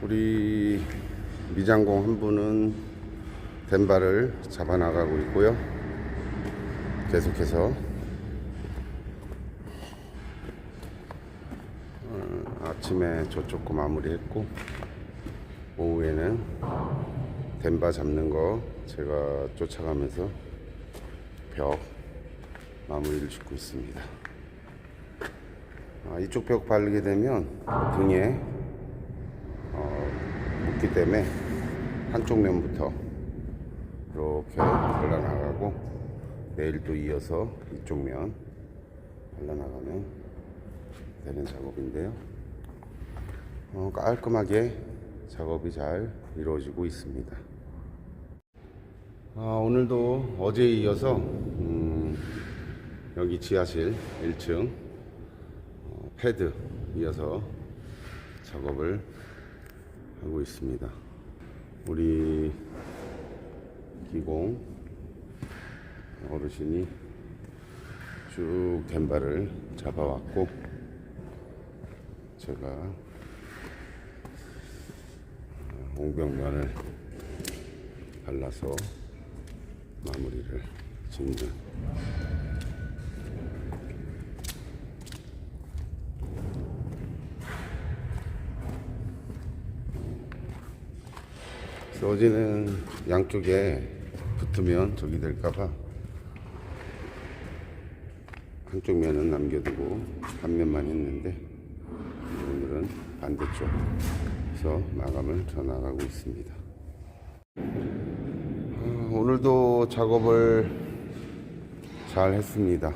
우리 미장공 한 분은 덴바를 잡아 나가고 있고요. 계속해서 어, 아침에 저쪽 거 마무리했고 오후에는 덴바 잡는 거 제가 쫓아가면서 벽 마무리를 짓고 있습니다. 아, 이쪽 벽 바르게 되면 등에 어, 묻기 때문에 한쪽 면부터 이렇게 발라나가고 내일 또 이어서 이쪽 면 발라나가면 되는 작업인데요. 어, 깔끔하게 작업이 잘 이루어지고 있습니다. 아, 오늘도 어제에 이어서 음, 여기 지하실 1층 어, 패드 이어서 작업을 하고 있습니다. 우리 기공 어르신이 쭉 덴바를 잡아왔고 제가 옹벽면을 발라서 마무리를 짓는 그래서 어제는 양쪽에 붙으면 저기 될까봐 한쪽 면은 남겨두고 한 면만 했는데 오늘은 반대쪽 그래서 마감을 더 나가고 있습니다. 아, 오늘도 작업을 잘 했습니다.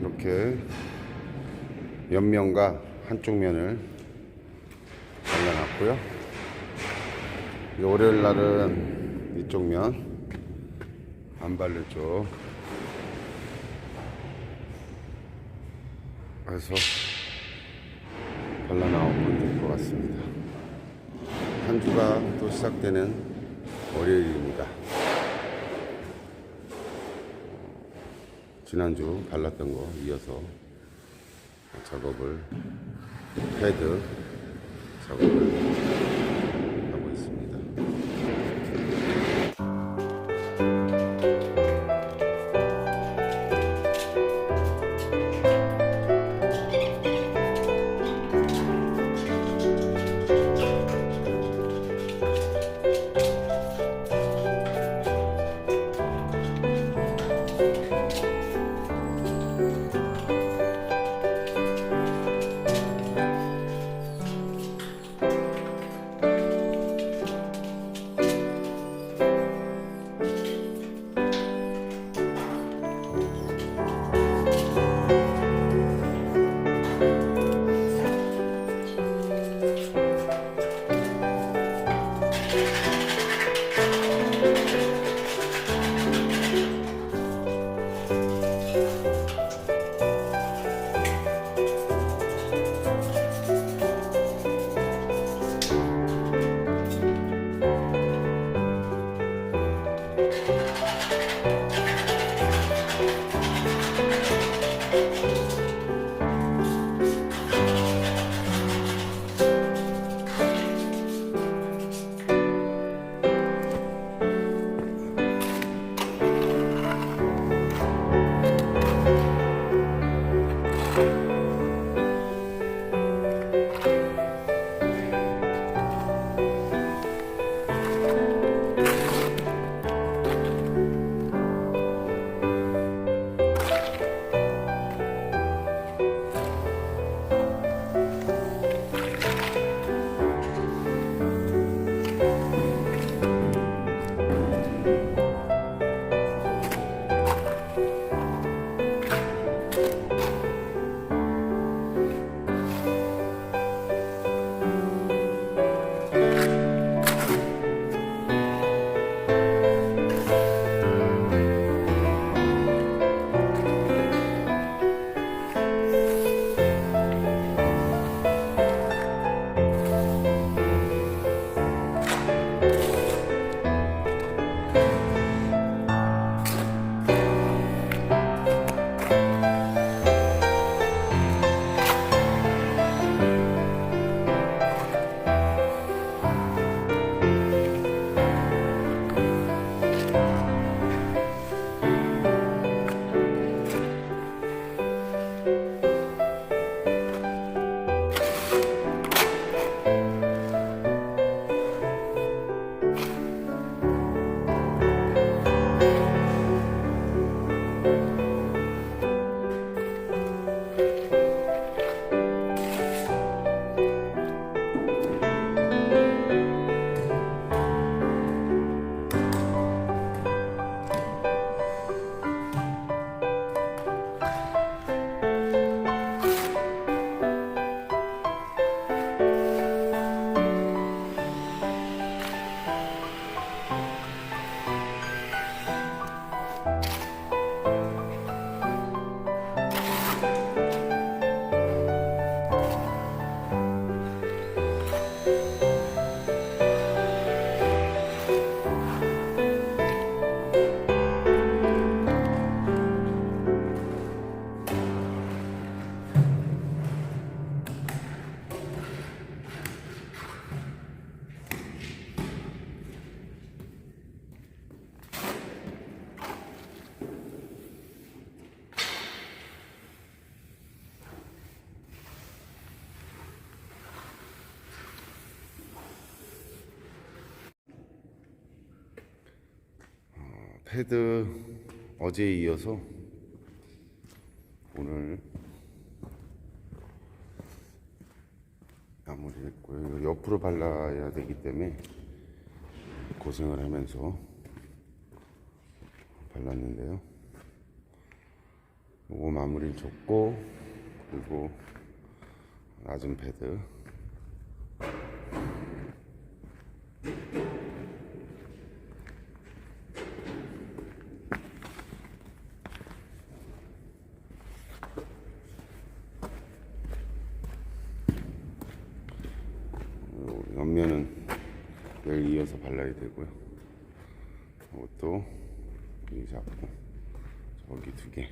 이렇게 옆면과 한쪽 면을 발라놨고요. 이제 월요일 날은 이쪽 면안 바르죠. 그래서 발라나오면 될것 같습니다. 한 주가 또 시작되는 월요일입니다. 지난주 발랐던 거 이어서 작업을 헤드 작업을 패드 어제에 이어서 오늘 마무리 했고요. 이거 옆으로 발라야 되기 때문에 고생을 하면서 발랐는데요. 요거 마무리를 줬고 그리고 낮은 패드 요 옆면은 내일 이어서 발라야 되고요. 이것도 여기 잡고 저기 두 개.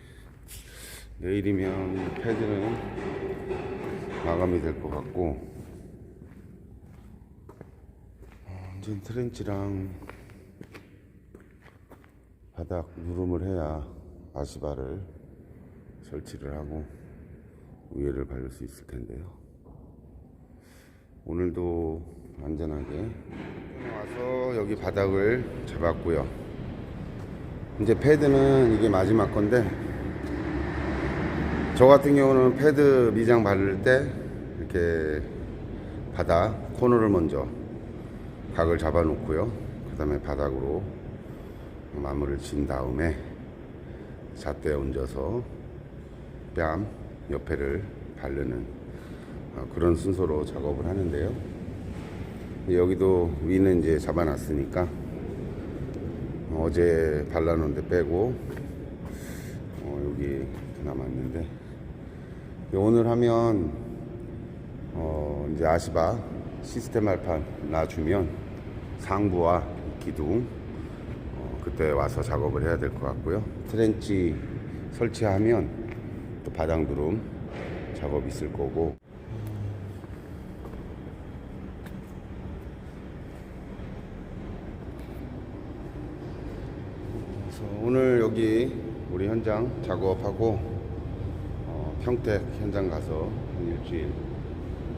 내일이면 패드는 마감이 될 것 같고 어, 이제 트렌치랑 바닥 누름을 해야 아시바를 설치를 하고 위에를 바를 수 있을 텐데요. 오늘도 안전하게 와서 여기 바닥을 잡았고요. 이제 패드는 이게 마지막 건데 저 같은 경우는 패드 미장 바를 때 이렇게 바닥 코너를 먼저 각을 잡아 놓고요. 그 다음에 바닥으로 마무리를 진 다음에 잣대에 얹어서 뺨 옆에를 바르는 어, 그런 순서로 작업을 하는데요. 여기도 위는 이제 잡아놨으니까 어제 발라놓은 데 빼고 어, 여기 남았는데 오늘 하면 어, 이제 아시바 시스템 알판 놔주면 상부와 기둥 어, 그때 와서 작업을 해야 될 것 같고요. 트렌치 설치하면 또 바닥 누름 작업 있을 거고 그래서 오늘 여기 우리 현장 작업하고 어, 평택 현장 가서 한 일주일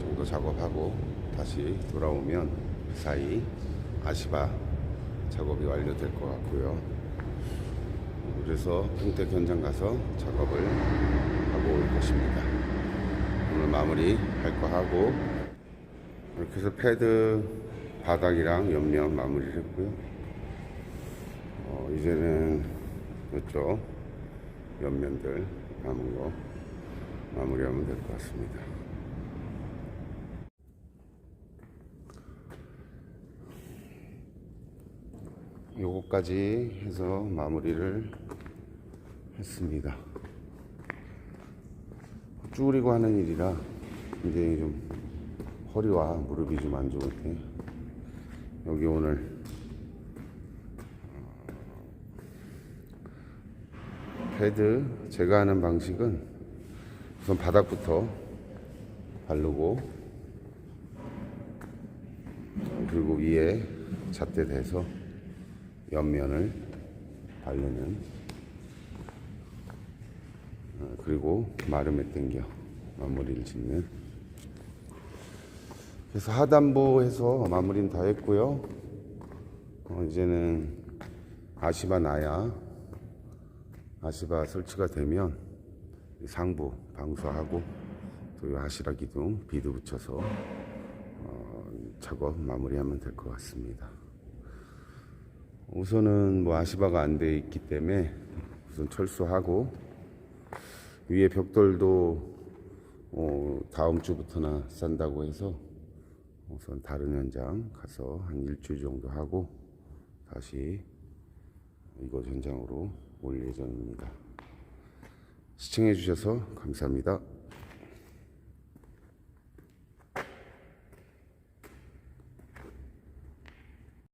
정도 작업하고 다시 돌아오면 그 사이 아시바 작업이 완료될 것 같고요. 그래서 평택 현장 가서 작업을 하고 올 것입니다. 오늘 마무리 할 거 하고 이렇게 해서 패드 바닥이랑 옆면 마무리를 했고요. 어, 이제는 이쪽 옆면들 남은 거 마무리하면 될 것 같습니다. 요거까지 해서 마무리를 했습니다. 쭈그리고 하는 일이라 굉장히 좀 허리와 무릎이 좀안때 여기 오늘 패드 제가 하는 방식은 우선 바닥부터 바르고 그리고 위에 잣대 대서 옆면을 바르는 어, 그리고 마름에 당겨 마무리를 짓는. 그래서 하단부 해서 마무리는 다 했고요. 어, 이제는 아시바 나야 아시바 설치가 되면 이 상부 방수하고 또이 아시라 기 둥 비드 붙여서 어, 작업 마무리하면 될 것 같습니다. 우선은 뭐 아시바가 안 돼 있기 때문에 우선 철수하고 위에 벽돌도 어, 다음 주부터나 싼다고 해서 우선 다른 현장 가서 한 일주일 정도 하고 다시 이곳 현장으로 올 예정입니다. 시청해 주셔서 감사합니다.